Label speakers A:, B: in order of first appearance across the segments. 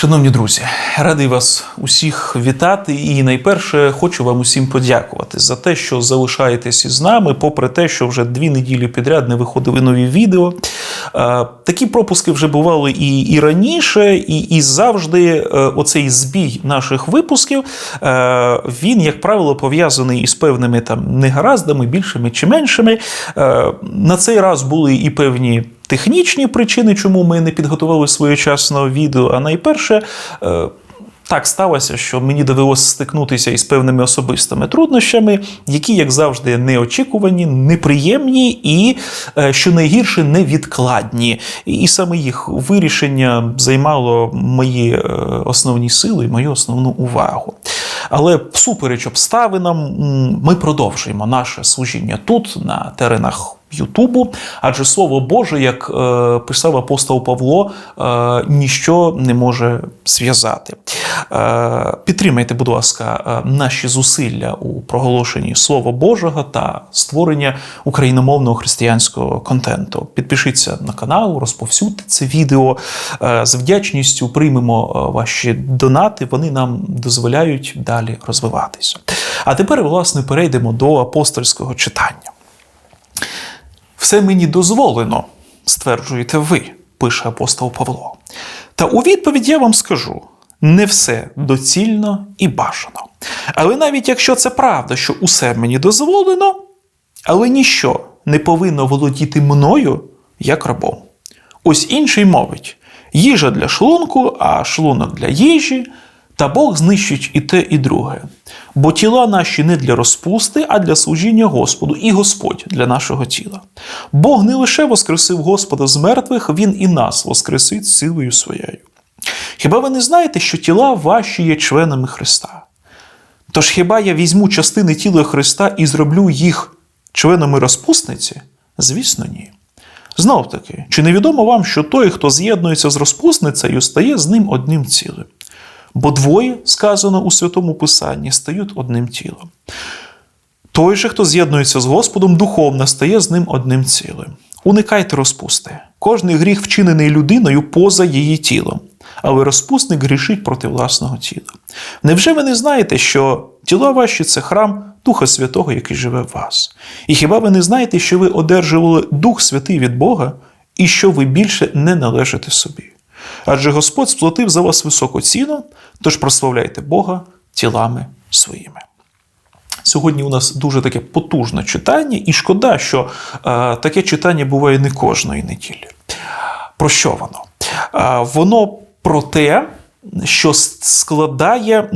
A: Шановні друзі, радий вас усіх вітати. І найперше хочу вам усім подякувати за те, що залишаєтесь із нами, попри те, що вже дві неділі підряд не виходили нові відео. Е, Такі пропуски вже бували і, і раніше, і, і завжди е, оцей збій наших випусків е, він, як правило, пов'язаний із певними там негараздами, більшими чи меншими. На цей раз були і певні. Технічні причини, чому ми не підготували своєчасного відео, а найперше. Так сталося, що мені довелося стикнутися із певними особистими труднощами, які, як завжди, неочікувані, неприємні і, е, що найгірше, невідкладні. І саме їх вирішення займало мої е, основні сили і мою основну увагу. Але всупереч обставинам ми продовжуємо наше служіння тут, на теренах. Ютубу, адже слово Боже, як е, писав апостол Павло, е, ніщо не може зв'язати. Е, підтримайте, будь ласка, е, наші зусилля у проголошенні Слова Божого та створення україномовного християнського контенту. Підпишіться на канал, розповсюдьте це відео. Е, з вдячністю приймемо е, ваші донати, вони нам дозволяють далі розвиватися. А тепер, власне, перейдемо до апостольського читання. Все мені дозволено, стверджуєте ви, пише апостол Павло. Та у відповідь я вам скажу: не все доцільно і бажано. Але навіть якщо це правда, що усе мені дозволено, але ніщо не повинно володіти мною як рабом. Ось інший мовить: їжа для шлунку, а шлунок для їжі, та Бог знищить і те, і друге. Бо тіла наші не для розпусти, а для служіння Господу, і Господь для нашого тіла. Бог не лише воскресив Господа з мертвих, Він і нас воскресить силою своєю. Хіба ви не знаєте, що тіла ваші є членами Христа? Тож хіба я візьму частини тіла Христа і зроблю їх членами розпусниці? Звісно, ні. Знов таки, чи невідомо вам, що той, хто з'єднується з розпусницею, стає з ним одним цілим? Бо двоє, сказано у Святому Писанні, стають одним тілом. Той же, хто з'єднується з Господом, духовно стає з ним одним цілим. Уникайте розпусти. Кожний гріх вчинений людиною поза її тілом, але розпусник грішить проти власного тіла. Невже ви не знаєте, що тіла ваші це храм Духа Святого, який живе в вас? І хіба ви не знаєте, що ви одержували Дух Святий від Бога і що ви більше не належите собі? Адже Господь сплатив за вас високу ціну, тож прославляйте Бога тілами своїми. Сьогодні у нас дуже таке потужне читання, і шкода, що е, таке читання буває не кожної неділі. Про що воно? Е, воно про те, що складає,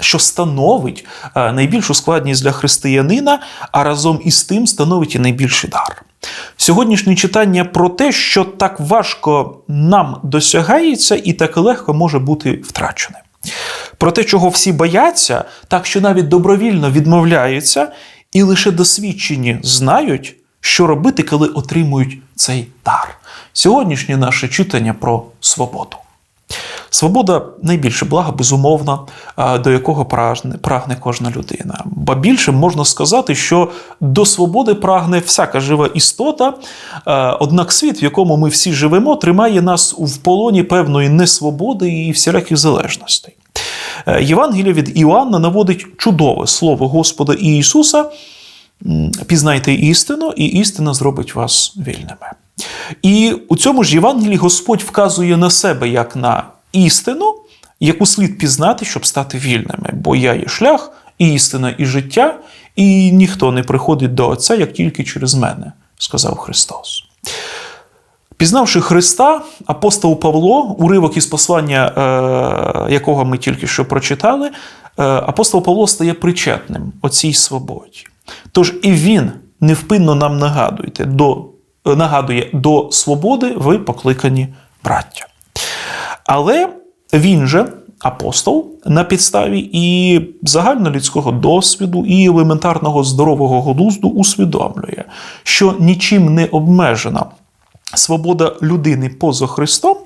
A: що становить е, найбільшу складність для християнина, а разом із тим становить і найбільший дар. Сьогоднішнє читання про те, що так важко нам досягається і так легко може бути втрачене. Про те, чого всі бояться, так що навіть добровільно відмовляються, і лише досвідчені знають, що робити, коли отримують цей дар. Сьогоднішнє наше читання про свободу. Свобода найбільше блага, безумовно, до якого прагне, прагне кожна людина. Ба більше можна сказати, що до свободи прагне всяка жива істота, однак світ, в якому ми всі живемо, тримає нас в полоні певної несвободи і всіляких залежностей. Е, Євангелія від Іоанна наводить чудове слово Господа і Ісуса. Пізнайте істину, і істина зробить вас вільними. І у цьому ж Євангелії Господь вказує на себе як на істину, яку слід пізнати, щоб стати вільними. Бо я є шлях, і істина, і життя, і ніхто не приходить до Отця, як тільки через мене, сказав Христос. Пізнавши Христа, апостол Павло, уривок із послання, е, якого ми тільки що прочитали, е, апостол Павло стає причетним оцій свободі. Тож і він невпинно нам нагадує, до, нагадує, до свободи ви покликані браття. Але він же, апостол, на підставі і загальнолюдського досвіду, і елементарного здорового глузду усвідомлює, що нічим не обмежена свобода людини поза Христом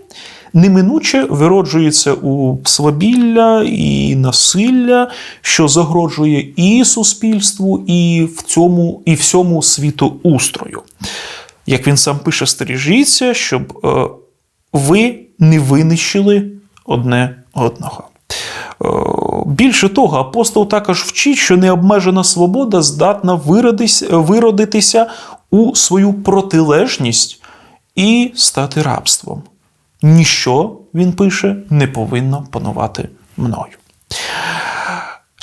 A: неминуче вироджується у свавілля і насилля, що загрожує і суспільству, і в цьому, і всьому світу устрою. Як він сам пише, стережіться, щоб е, ви не винищили одне одного. Е, Більше того, апостол також вчить, що необмежена свобода здатна виродитися у свою протилежність і стати рабством. Ніщо, він пише, не повинно панувати мною.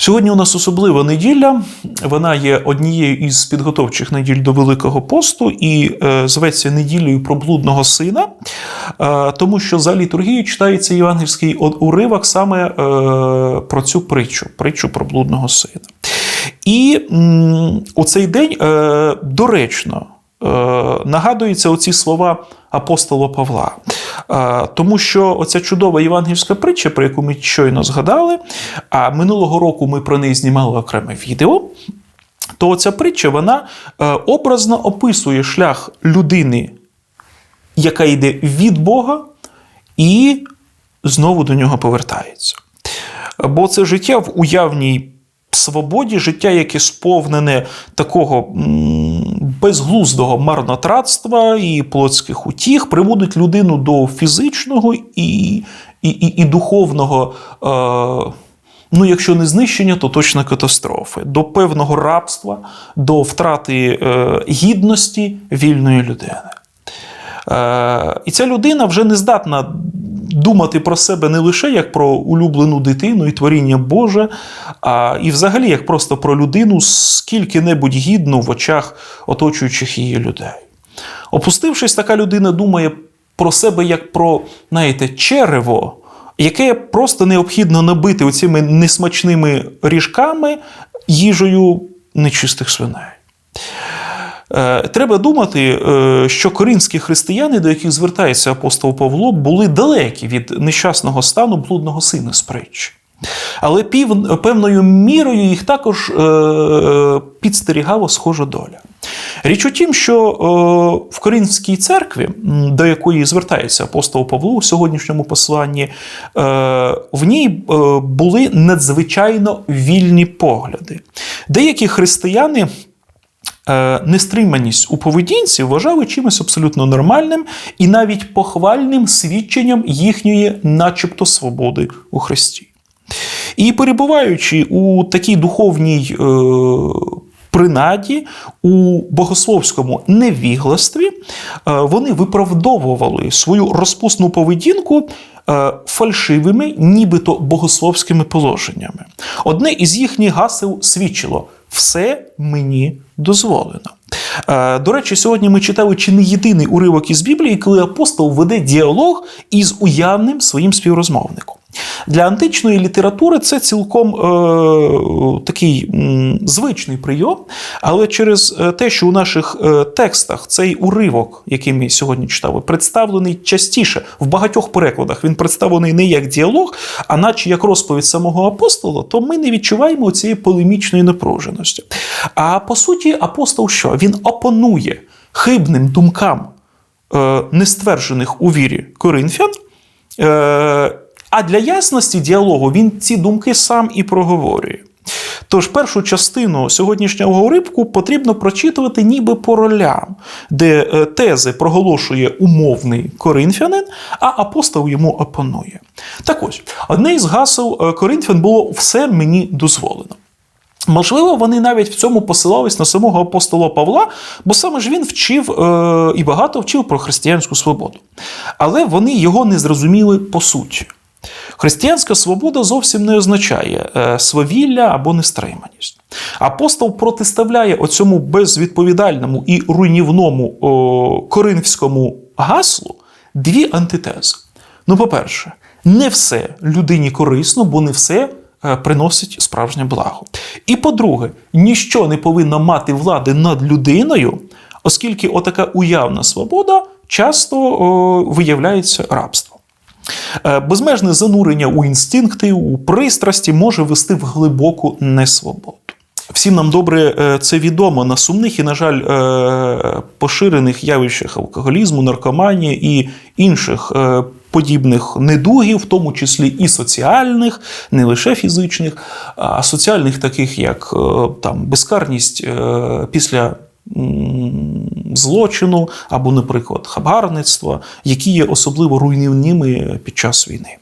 A: Сьогодні у нас особлива неділя. Вона є однією із підготовчих неділь до Великого посту і е, зветься неділею про блудного сина, е, тому що за літургією читається євангельський уривок саме е, про цю притчу, притчу про блудного сина. І у цей день доречно нагадуються оці слова апостола Павла. Е, Тому що оця чудова євангельська притча, про яку ми щойно згадали, а минулого року ми про неї знімали окреме відео. То ця притча вона е, образно описує шлях людини, яка йде від Бога, і знову до нього повертається. Бо це життя в уявній свободі, життя, яке сповнене такого безглуздого марнотратства і плотських утіх, приводить людину до фізичного і, і, і, і духовного. Е, Ну, якщо не знищення, то точно катастрофи, до певного рабства, до втрати е, гідності вільної людини. Е, і ця людина вже не здатна думати про себе не лише як про улюблену дитину і творіння Боже, а і взагалі як просто про людину скільки-небудь гідну в очах оточуючих її людей. Опустившись, така людина думає про себе як про, знаєте, черево, яке просто необхідно набити оцими несмачними ріжками їжею нечистих свиней. Е, Треба думати, е, що коринські християни, до яких звертається апостол Павло, були далекі від нещасного стану блудного сина з. Але пів, певною мірою їх також е, підстерігала схожа доля. Річ у тім, що е, в Коринфській церкві, до якої звертається апостол Павло у сьогоднішньому посланні, е, в ній е, були надзвичайно вільні погляди. Деякі християни нестриманість у поведінці вважали чимось абсолютно нормальним і навіть похвальним свідченням їхньої, начебто, свободи у Христі. І перебуваючи у такій духовній е, принаді, у богословському невігластві, е, вони виправдовували свою розпусну поведінку е, фальшивими, нібито богословськими положеннями. Одне із їхніх гасел свідчило: все мені дозволено. Е, До речі, сьогодні ми читали чи не єдиний уривок із Біблії, коли апостол веде діалог із уявним своїм співрозмовником. Для античної літератури це цілком е, такий м, звичний прийом, але через е, те, що у наших е, текстах цей уривок, який ми сьогодні читали, представлений частіше в багатьох перекладах, він представлений не як діалог, а наче як розповідь самого апостола, то ми не відчуваємо цієї полемічної напруженості. А по суті, апостол що? Він опонує хибним думкам е, нестверджених у вірі коринфян. Е, а для ясності діалогу він ці думки сам і проговорює. Тож першу частину сьогоднішнього уривку потрібно прочитувати ніби по ролям, де е, тези проголошує умовний коринфянин, а апостол йому опонує. Так ось, одне із гасел е, коринфян було все мені дозволено. Можливо, вони навіть в цьому посилались на самого апостола Павла, бо саме ж він вчив е, і багато вчив про християнську свободу. Але вони його не зрозуміли по суті. Християнська свобода зовсім не означає е, свавілля або нестриманість. Апостол протиставляє оцьому безвідповідальному і руйнівному о, коринфському гаслу дві антитези. Ну, по-перше, не все людині корисно, бо не все е, приносить справжнє благо. І по-друге, ніщо не повинно мати влади над людиною, оскільки отака уявна свобода часто о, виявляється рабством. Е, Безмежне занурення у інстинкти, у пристрасті може вести в глибоку несвободу. Всім нам добре е, це відомо на сумних і, на жаль, е, поширених явищах алкоголізму, наркоманії і інших подібних недугів, в тому числі і соціальних, не лише фізичних, а соціальних, таких як там безкарність після злочину або, наприклад, хабарництва, які є особливо руйнівними під час війни.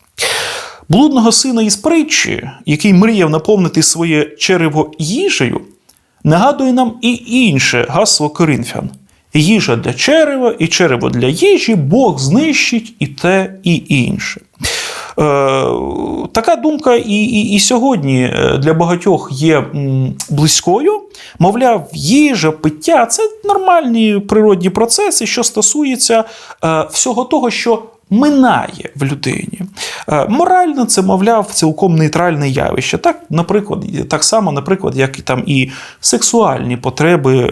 A: Блудного сина із притчі, який мріяв наповнити своє черево їжею, нагадує нам і інше гасло коринфян. Їжа для черева і черево для їжі, Бог знищить і те, і інше. Е, така думка і, і, і сьогодні е, для багатьох є близькою. Мовляв, їжа, пиття це нормальні природні процеси, що стосуються е, всього того, що минає в людині. Морально це, мовляв, цілком нейтральне явище. Так, наприклад, так само, наприклад, як і там і сексуальні потреби,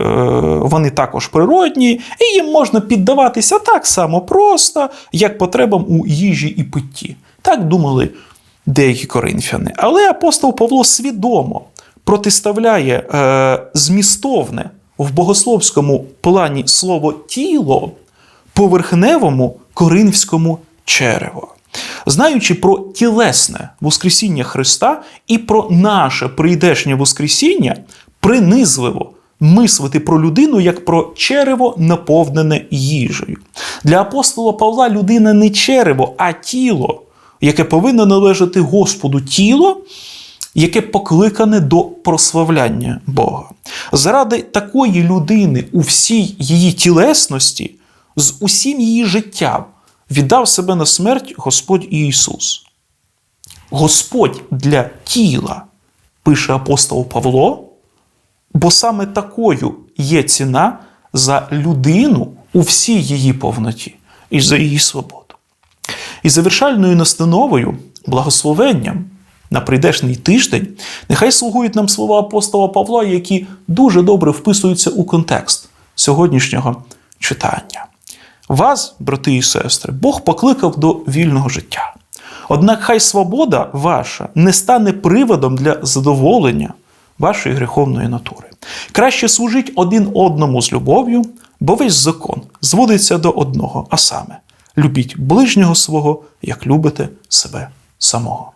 A: вони також природні, і їм можна піддаватися так само просто, як потребам у їжі і питті. Так думали деякі коринфяни. Але апостол Павло свідомо протиставляє е, змістовне в богословському плані слово тіло поверхневому коринфському черево. Знаючи про тілесне Воскресіння Христа і про наше прийдешнє Воскресіння, принизливо мислити про людину як про черево, наповнене їжею. Для апостола Павла людина не черево, а тіло, яке повинно належати Господу тіло, яке покликане до прославляння Бога. Заради такої людини у всій її тілесності, з усім її життям, віддав себе на смерть Господь Ісус. Господь для тіла, пише апостол Павло, бо саме такою є ціна за людину у всій її повноті і за її свободу. І завершальною настановою, благословенням на прийдешний тиждень, нехай слугують нам слова апостола Павла, які дуже добре вписуються у контекст сьогоднішнього читання. Вас, брати і сестри, Бог покликав до вільного життя. Однак хай свобода ваша не стане приводом для задоволення вашої гріховної натури. Краще служіть один одному з любов'ю, бо весь закон зводиться до одного, а саме любіть ближнього свого, як любите себе самого.